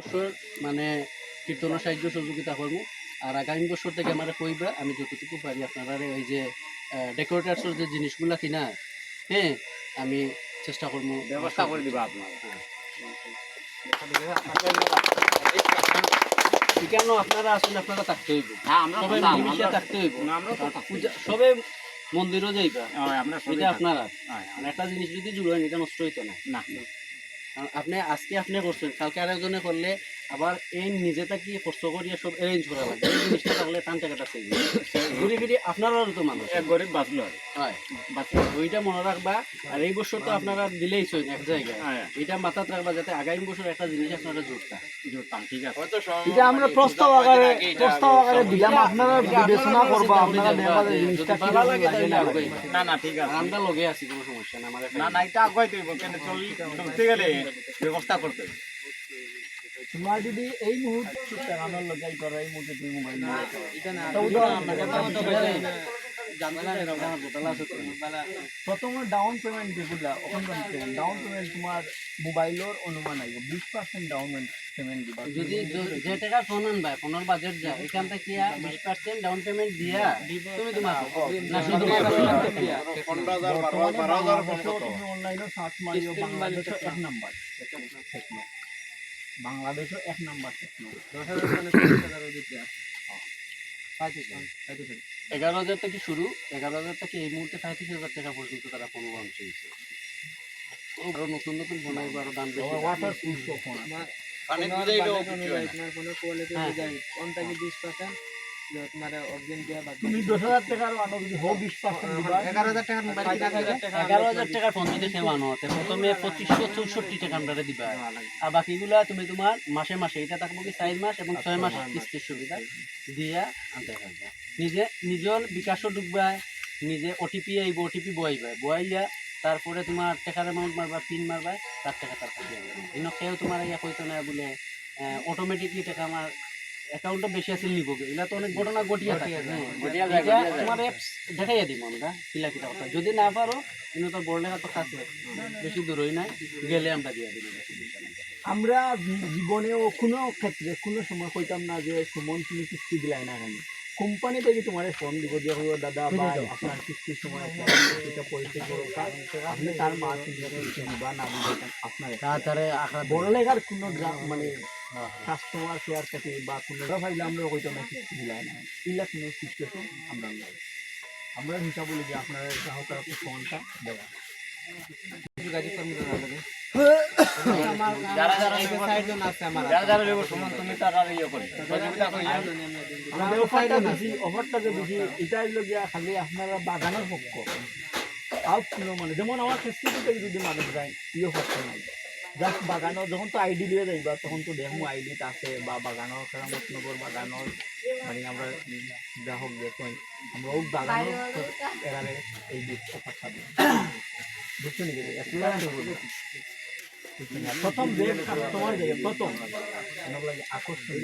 বছর মানে কীর্তন সাহায্য সহযোগিতা করব আর আগামী বছর থেকে আমার কইবা আমি যতটুকু পারি আপনারা ওই যে ডেকোরেটার্সের যে জিনিসগুলা কিনা হ্যাঁ আমি চেষ্টা করব ব্যবস্থা করে দিবা আপনারা কেন আপনারা আসলে আপনারা থাকতে হইব। হ্যাঁ থাকতে হইব। সবে মন্দিরও যাইবা। এটা আপনারা। একটা জিনিস যদি জুড়ে এটা নষ্ট হইতো না। আপনি আজকে আপনি করছেন কালকে আরেকজনে করলে আবার এই নিজেটা কি কষ্ট করিয়া সব অ্যারেঞ্জ করা লাগে। এই জিনিসটা থাকলে টান টাকাটা সেই ঘুরে ফিরে আপনারাও তো মানুষ। এক গরিব বাঁচলো আর। হয়। বাঁচলো। ওইটা মনে রাখবা আর এই বছর তো আপনারা দিলেই সই এক জায়গায়। হ্যাঁ। এটা মাথাত রাখবা যাতে আগামী বছর একটা জিনিস আপনারা জুড়তা জুড়তাম ঠিক আছে। এটা আমরা প্রস্তাব আকারে প্রস্তাব আকারে দিলাম। আপনারা বিবেচনা করবা আপনারা যে জিনিসটা যদি ভালো লাগে তাহলে লাগে না না না ঠিক আছে। আমরা লগে আছি কোনো সমস্যা না আমার না না এটা আগুয়াই দিব কেন? চল চলতে গেলে ব্যবস্থা করতে হবে তোমার যদি এই মুহূর্তে টাকানোর লগাই করা এই মুহূর্তে তুমি মোবাইল প্রথমে ডাউন পেমেন্ট যেগুলা ওখানকার ডাউন পেমেন্ট তোমার মোবাইলের অনুমান আইব। বিশ পার্সেন্ট ডাউন পেমেন্ট দিবা। যদি যে টাকা ফোন আনবা ফোনের বাজেট যায় এখান থেকে বিশ পার্সেন্ট ডাউন পেমেন্ট দিয়া তুমি তোমার না শুধু বর্তমানে বাংলাদেশেও তুমি অনলাইনে সার্চ মারিও বাংলাদেশের এক নাম্বার টেকনো বাংলাদেশের এক নাম্বার টেকনো এগারো হাজার থেকে শুরু এগারো হাজার থেকে এই মুহূর্তে সাঁত্রিশ হাজার টাকা পর্যন্ত তারা ফোন চেয়েছে হয়েছে। আরও নতুন নতুন বোনাই আরও দাম বেশি ওয়াটার প্রুফ ফোন। হ্যাঁ তুমি দশ হাজার টাকার মানো যদি হোক বিশ পার্সেন্ট দিবা। এগারো হাজার টাকার ফোন যদি সেবা নতে প্রথমে পঁচিশশো চৌষট্টি টাকা আমরা দিবা। আর বাকিগুলা তুমি তোমার মাসে মাসে এটা থাকব কি চার মাস এবং ছয় মাস কিস্তির সুবিধা। দিয়া আনতে পারবে নিজে নিজের বিকাশও ডুববা নিজে ওটিপি আইব ওটিপি বয়াইবা। বয়াইয়া তারপরে তোমার টাকার অ্যামাউন্ট মারবা পিন মারবা তার টাকা তার কাছে ইনো কেউ তোমার ইয়া কইতো না বলে অটোমেটিকলি টাকা আমার অ্যাকাউন্টে বেশি আছিল নিব এগুলা তো অনেক ঘটনা ঘটিয়া থাকে। হ্যাঁ। এটা তোমার অ্যাপস দেখাইয়া দিব আমরা কিলা কিলা কথা। যদি না পারো কিন্তু তো বড় লেখা তো কাছে বেশি দূরই নাই গেলে আমরা দিয়ে দিব। আমরা জীবনেও কোনো ক্ষেত্রে কোনো সময় কইতাম না যে সুমন তুমি কিস্তি দিলাই না কেন? কোম্পানি থেকে তোমার ফোন দিব দিয়ে কইব দাদা ভাই আপনার কিস্তির সময় আপনার কিস্তিটা পরিশোধ করো আপনি তার মাস কিস্তি না আপনার তাড়াতাড়ি বড় লেখার কোনো মানে কাস্টমার কেয়ার থেকে বা কোনো ভাইলে আমরা কইতাম না না ইলা কোনো সিচুয়েশন আমরা নাই। আমরা হিসাব বলি যে আপনার গ্রাহকের আপনি ফোনটা দেওয়া। ইয়ে আপনারা বাগানের পক্ষ। আর মানে যেমন আমার ফেসবুক যদি মানুষ যায় ই অফারটা নাই জাস্ট বাগানত যখন তো আইডি দিয়ে যাইবা তখন তো দেখো আইডিত আছে বা বাগানের নগর বাগানের মানে আমরা গ্রাহক যে কই আমরা ও বাগানের এরারে এই দিকটা পাঠাবো বুঝছ নাকি? এক্সপ্লেন নিকে প্রথম যে তোমার যাই প্রথম। আকর্ষণ